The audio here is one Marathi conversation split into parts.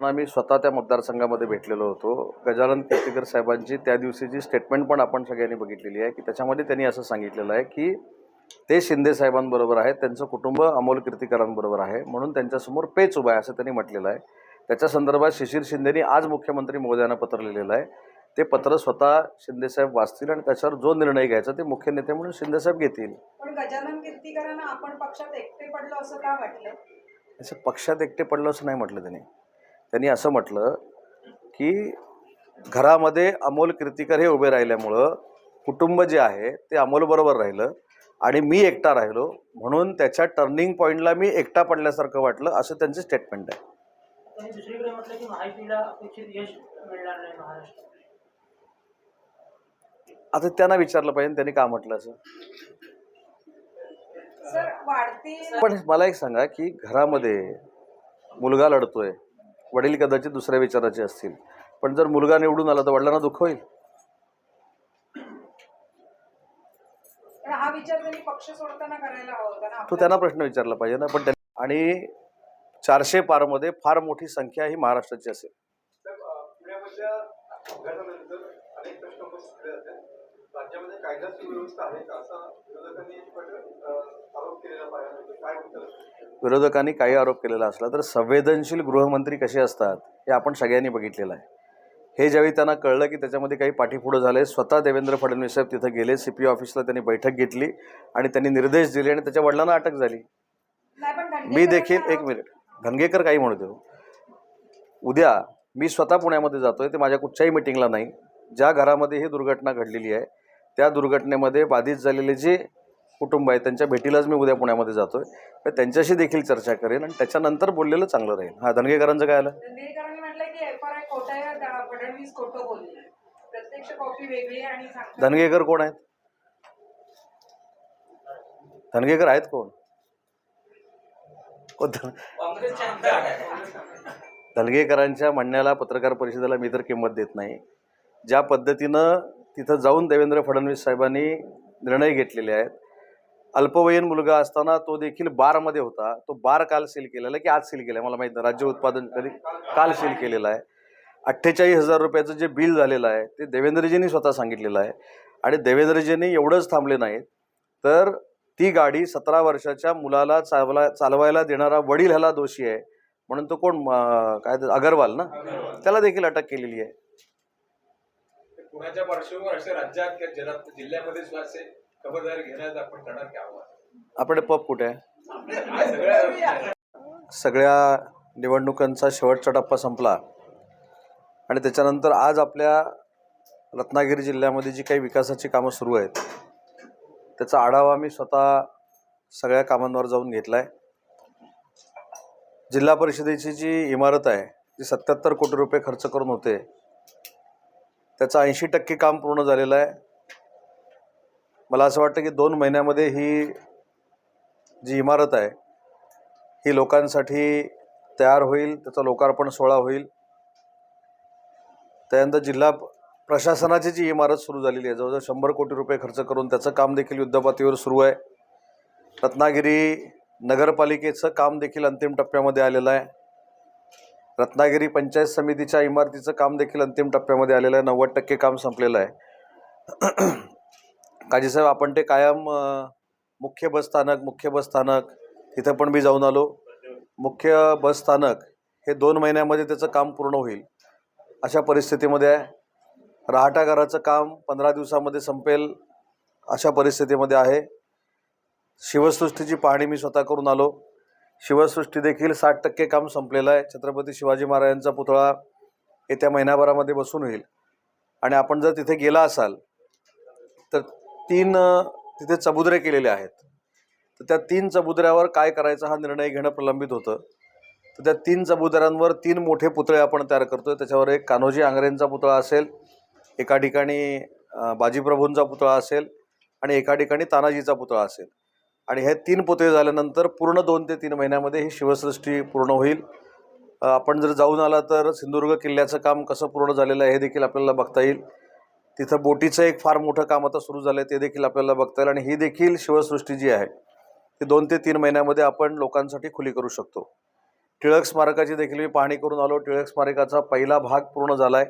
आम्ही स्वतः त्या मतदारसंघामध्ये भेटलेलो होतो. गजानन कीर्तीकर साहेबांची त्या दिवशीची स्टेटमेंट पण आपण सगळ्यांनी बघितलेली आहे की त्याच्यामध्ये त्यांनी असं सांगितलेलं आहे की ते शिंदे साहेबांबरोबर आहेत त्यांचं कुटुंब अमोल कीर्तीकरांबरोबर आहे म्हणून त्यांच्यासमोर पेच उभा आहे असं त्यांनी म्हटलेलं आहे. त्याच्या संदर्भात शिशिर शिंदेनी आज मुख्यमंत्री महोदयांना पत्र लिहिलेलं आहे. ते पत्र स्वतः शिंदेसाहेब वाचतील आणि त्याच्यावर जो निर्णय घ्यायचा ते मुख्य नेते म्हणून शिंदेसाहेब घेतील. पण गजानन कीर्तीकरांना आपण पक्षात एकटे पडलो असं का वाटलं? असं पक्षात एकटे पडलं असं नाही म्हटलं त्यांनी. त्यांनी असं म्हटलं की घरामध्ये अमोल कीर्तिकर हे उभे राहिल्यामुळं कुटुंब जे आहे ते अमोलबरोबर राहिलं आणि मी एकटा राहिलो. म्हणून त्याच्या टर्निंग पॉईंटला मी एकटा पडल्यासारखं वाटलं असं त्यांचं स्टेटमेंट आहे. आता त्यांना विचारलं पाहिजे त्यांनी का म्हटलं असं? सर वाढती पण मला एक सांगा की घरामध्ये मुलगा लढतोय. वडील कदाचित दुसऱ्या विचाराचे असतील. पण जर मुलगा निवडून आला तर वडिलांना दुःख होईल. पण हा विचार त्यांनी पक्ष सोडताना करायला हवा होता ना. तो त्यांना प्रश्न विचारला पाहिजे ना. पण त्या- आणि चारशे पारमध्ये फार मोठी संख्या ही महाराष्ट्राची असेल. राज्यामध्ये आहे विरोधकांनी काही आरोप केलेला असला तर संवेदनशील गृहमंत्री कसे असतात हे आपण सगळ्यांनी बघितलेलं आहे. हे ज्यावेळी त्यांना कळलं की त्याच्यामध्ये काही पाठीपुढं झाले स्वतः देवेंद्र फडणवीस साहेब तिथं गेले सी पी ऑफिसला त्यांनी बैठक घेतली आणि त्यांनी निर्देश दिले आणि त्याच्या वडिलांना अटक झाली. मी देखील एक मिनिट. धनगेकर काही म्हणू देऊ. उद्या मी स्वतः पुण्यामध्ये जातोय ते माझ्या कुठच्याही मिटिंगला नाही. ज्या घरामध्ये ही दुर्घटना घडलेली आहे त्या दुर्घटनेमध्ये बाधित झालेले जे कुटुंब आहे त्यांच्या भेटीलाच मी उद्या पुण्यामध्ये जातोय. तर त्यांच्याशी देखील चर्चा करेन आणि त्याच्यानंतर बोललेलं चांगलं राहील. हा धनगेकरांचं काय आलं? आहे आहे धनगेकर कोण आहेत? धनगेकर आहेत कोण? कोण धन- काँग्रेसचे आमदार आहेत दलगेकरांच्या म्हणण्याला पत्रकार परिषदेला मी तर किंमत देत नाही. ज्या पद्धतीनं तिथं जाऊन देवेंद्र फडणवीस साहेबांनी निर्णय घेतलेले आहेत अल्पवयीन मुलगा असताना तो देखील बारमध्ये होता. तो बार काल सील केलेला आहे की आज सील केला आहे मला माहीत नाही. राज्य उत्पादन कधी काल सील केलेलं आहे. अठ्ठेचाळीस हजार रुपयाचं जे बिल झालेलं आहे ते देवेंद्रजींनी स्वतः सांगितलेलं आहे. आणि देवेंद्रजींनी एवढंच थांबले नाहीत. तर ती गाडी सतरा वर्षाच्या मुलाला चालवा चालवायला देणारा वडील ह्याला दोषी आहे. म्हणून तो कोण काय अगरवाल ना? त्याला देखील अटक केलेली आहे. पुण्याच्या पार्श्वभूमीवर राज्यात जिल्ह्यामध्ये खबरदारी घेण्याचं आपण करणार की आव्हान? आपले पप कुठे आहे? सगळ्या निवडणुकांचा शेवटचा टप्पा संपला. आणि त्याच्यानंतर आज आपल्या रत्नागिरी जिल्ह्यामध्ये जी काही विकासाची कामं सुरू आहेत त्याचा आढावा मी स्वतः सगळ्या कामांवर जाऊन घेतला आहे जिल्हा परिषदेची जी इमारत आहे जी सत्याहत्तर कोटी रुपये खर्च करून होते त्याचं ऐंशी टक्के काम पूर्ण झालेलं आहे. मला असं वाटतं की दोन महिन्यामध्ये ही जी इमारत आहे ही लोकांसाठी तयार होईल त्याचा लोकार्पण सोहळा होईल. त्यानंतर जिल्हा प्रशासनाची जी इमारत सुरू झालेली आहे जवळजवळ शंभर कोटी रुपये खर्च करून त्याचं काम देखील युद्धपातळीवर सुरू आहे. रत्नागिरी नगरपालिकेचं काम देखील अंतिम टप्प्यामध्ये आलेलं आहे. रत्नागिरी पंचायत समितीच्या इमारतीचं काम देखील अंतिम टप्प्यामध्ये आलेलं आहे. नव्वद टक्के काम संपलेलं आहे. काजीसाहेब आपण ते कायम मुख्य बस स्थानक मुख्य बस स्थानक तिथं पण मी जाऊन आलो. मुख्य बस स्थानक हे दोन महिन्यामध्ये त्याचं काम पूर्ण होईल. अशा परिस्थितीमध्ये आहे. राहटागाराचं घराचं काम पंधरा दिवसामध्ये संपेल अशा परिस्थितीमध्ये आहे. शिवसृष्टीची पाहणी मी स्वतः करून आलो. शिवसृष्टी देखील साठ टक्के काम संपलेलं आहे. छत्रपती शिवाजी महाराजांचा पुतळा येत्या महिन्याभरामध्ये बसून होईल. आणि आपण जर तिथे गेला असाल तर तीन तिथे चबुद्रे केलेले आहेत. तर त्या तीन चबुद्र्यावर काय करायचं हा निर्णय घेणं प्रलंबित होतं. तर त्या तीन चबुद्र्यांवर तीन मोठे पुतळे आपण तयार करतोय. त्याच्यावर एक कान्होजी आंग्रेंचा पुतळा असेल एका ठिकाणी बाजीप्रभूंचा पुतळा असेल आणि एका ठिकाणी तानाजीचा पुतळा असेल. आणि हे तीन पुतळे झाल्यानंतर पूर्ण दोन ते तीन महिन्यामध्ये ही शिवसृष्टी पूर्ण होईल. आपण जर जाऊन आला तर सिंधुदुर्ग किल्ल्याचं काम कसं पूर्ण झालेलं आहे हे देखील आपल्याला बघता येईल. तिथं बोटीचं एक फार मोठं काम आता सुरू झालं आहे ते देखील आपल्याला बघता येईल. आणि ही देखील शिवसृष्टी जी आहे ती दोन ते तीन महिन्यामध्ये आपण लोकांसाठी खुली करू शकतो. टिळक स्मारकाची देखील मी पाहणी करून आलो. टिळक स्मारकाचा पहिला भाग पूर्ण झाला आहे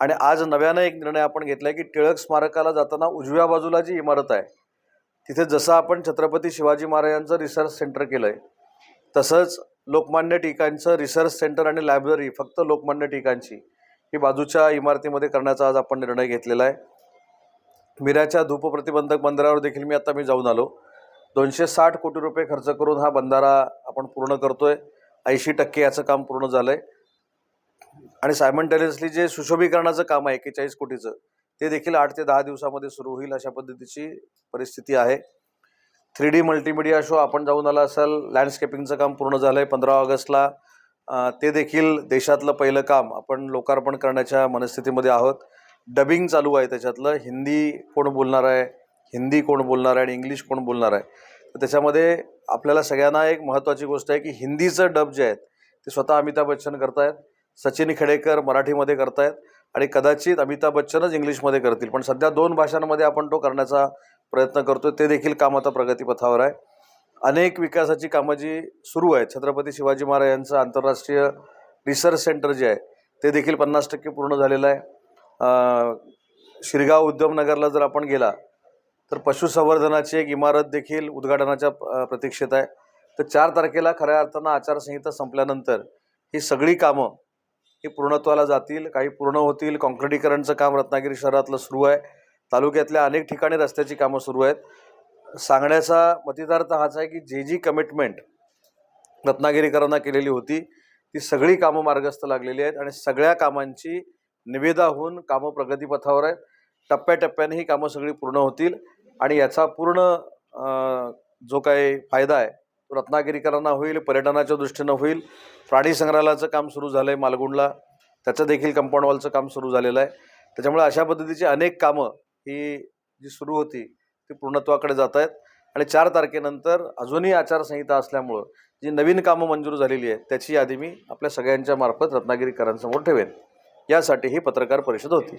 आणि आज नव्यानं एक निर्णय आपण घेतला आहे की टिळक स्मारकाला जाताना उजव्या बाजूला जी इमारत आहे तिथे जसं आपण छत्रपती शिवाजी महाराजांचं रिसर्च सेंटर केलं आहे तसंच लोकमान्य टिकांचं रिसर्च सेंटर आणि लायब्ररी फक्त लोकमान्य टिकांची ही बाजूच्या इमारतीमध्ये करण्याचा आज आपण निर्णय घेतलेला आहे. मिराच्या धूप प्रतिबंधक बंदरावर देखील मी आता मी जाऊन आलो. दोनशे साठ कोटी रुपये खर्च करून हा बंधारा आपण पूर्ण करतो आहे ऐंशी टक्के याचं काम पूर्ण झालं आहे आणि सायमंटेनियसली जे सुशोभीकरणाचं काम आहे एक्केचाळीस कोटीचं ते देखील आठ ते दहा दिवसामध्ये सुरू होईल अशा पद्धतीची परिस्थिती आहे. थ्री डी मल्टीमीडिया शो आपण जाऊन आला असाल. लँडस्केपिंगचं काम पूर्ण झालं आहे पंधरा ऑगस्टला ते देखील देशातलं पहिलं काम आपण लोकार्पण करण्याच्या मनस्थितीमध्ये आहोत. डबिंग चालू आहे त्याच्यातलं. हिंदी कोण बोलणार आहे? हिंदी कोण बोलणार आहे? आणि इंग्लिश कोण बोलणार आहे? तर त्याच्यामध्ये आपल्याला सगळ्यांना एक महत्त्वाची गोष्ट आहे की हिंदीचं डब जे आहेत ते स्वतः अमिताभ बच्चन करतायत सचिन खेडेकर मराठीमध्ये करतायत आणि कदाचित अमिताभ बच्चनच इंग्लिशमध्ये करतील. पण सध्या दोन भाषांमध्ये आपण तो करण्याचा प्रयत्न करतो ते देखील काम आता प्रगतीपथावर आहे. अनेक विकासाची कामं जी सुरू आहेत छत्रपती शिवाजी महाराजांचं आंतरराष्ट्रीय रिसर्च सेंटर जे आहे ते देखील पन्नास टक्के पूर्ण झालेलं आहे. शिरगाव उद्यमनगरला जर आपण गेला तर पशुसंवर्धनाची एक इमारत देखील उद्घाटनाच्या प्रतीक्षेत आहे. तर चार तारखेला खऱ्या अर्थानं आचारसंहिता संपल्यानंतर ही सगळी कामं ही पूर्णत्वाला जातील काही पूर्ण होतील. कॉन्क्रिटीकरणचं काम रत्नागिरी शहरातलं सुरू आहे. तालुक्यातल्या अनेक ठिकाणी रस्त्याची कामं सुरू आहेत. सांगण्याचा मतितार्थ हाच आहे की जे जी कमिटमेंट रत्नागिरीकरांना केलेली होती ती सगळी कामं मार्गस्थ लागलेली आहेत आणि सगळ्या कामांची निवेदा होऊन कामं प्रगतीपथावर आहेत. टप्प्याटप्प्याने ही कामं सगळी पूर्ण होतील आणि याचा पूर्ण जो काही फायदा आहे तो रत्नागिरीकरांना होईल पर्यटनाच्या दृष्टीनं होईल. प्राणी संग्रहालयाचं काम सुरू झालं आहे मालगुंडला. त्याचं देखील कंपाऊंड वॉलचं काम सुरू झालेलं आहे. त्याच्यामुळे अशा पद्धतीची अनेक कामं ही जी सुरू होती ती पूर्णत्वाकडे जात आहेत आणि चार तारखेनंतर अजूनही आचारसंहिता असल्यामुळं जी नवीन कामं मंजूर झालेली आहेत त्याची यादी मी आपल्या सगळ्यांच्या मार्फत रत्नागिरीकरांसमोर ठेवेन. यासाठी ही पत्रकार परिषद होती.